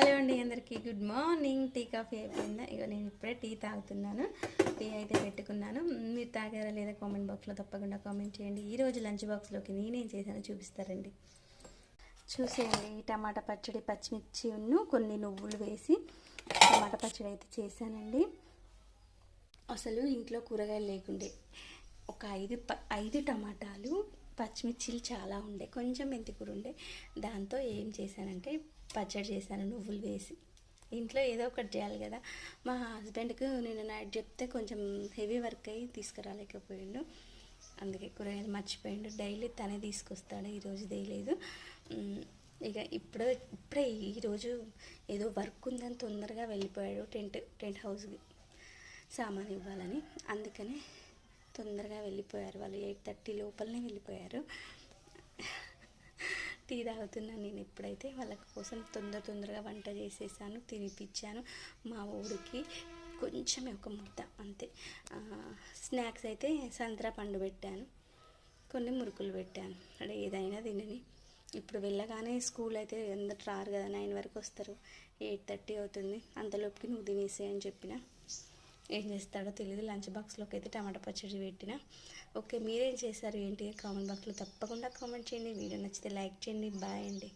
Hello అండి అందరికీ. Good morning. Tea coffee అయిపోయిందా? ఇక నేను ఇప్పుడే టీ తాగుతున్నాను. టీ అయితే పెట్టుకున్నాను. మీరు తాగారా లేదా కామెంట్ బాక్స్లో తప్పకుండా కామెంట్ చేయండి. ఈరోజు లంచ్ బాక్స్లోకి నేనేం చేశానో చూపిస్తారండి. చూసేయండి. టమాటా పచ్చడి పచ్చిమిర్చి ఉన్ను కొన్ని నువ్వులు వేసి టమాటా పచ్చడి అయితే చేశానండి. అసలు ఇంట్లో కూరగాయలు లేకుండే ఒక ఐదు ప ఐదు టమాటాలు పచ్చిమిర్చిలు చాలా ఉండే కొంచెం మెంతికూర ఉండే. దాంతో ఏం చేశానంటే పచ్చడి చేశాను నువ్వులు వేసి. ఇంట్లో ఏదో ఒకటి చేయాలి కదా. మా హస్బెండ్కి నేను నైట్ చెప్తే కొంచెం హెవీ వర్క్ అయ్యి తీసుకురాలేకపోయిండు. అందుకే కూరగాయలు మర్చిపోయిండు. డైలీ తనే తీసుకొస్తాడు ఈరోజు తేలేదు. ఇక ఇప్పుడు ఇప్పుడే ఈరోజు ఏదో వర్క్ ఉందని తొందరగా వెళ్ళిపోయాడు టెంట్ టెంట్ హౌస్కి సామాన్ ఇవ్వాలని. అందుకని తొందరగా వెళ్ళిపోయారు. వాళ్ళు ఎయిట్ థర్టీ లోపలనే వెళ్ళిపోయారు. టీ తాగుతున్నాను నేను ఎప్పుడైతే వాళ్ళ కోసం తొందర తొందరగా వంట చేసేసాను తినిపించాను మా ఊరికి. కొంచెమే ఒక ముద్ద అంతే. స్నాక్స్ అయితే సంతరా పండు పెట్టాను. కొన్ని మురుకులు పెట్టాను. అంటే ఏదైనా తినని. ఇప్పుడు వెళ్ళగానే స్కూల్ అయితే అందరు రారు కదా నైన్ వరకు వస్తారు. ఎయిట్ థర్టీ అవుతుంది. అంతలోపుకి నువ్వు తినేసే అని చెప్పిన. ఏం చేస్తాడో తెలియదు లంచ్ బాక్స్లోకి అయితే టమాటా పచ్చడి పెట్టిన. ఓకే మీరేం చేశారు ఏంటి? కామెంట్ బాక్స్లో తప్పకుండా కామెంట్ చేయండి. వీడియో నచ్చితే లైక్ చేయండి. బాయ్ అండి.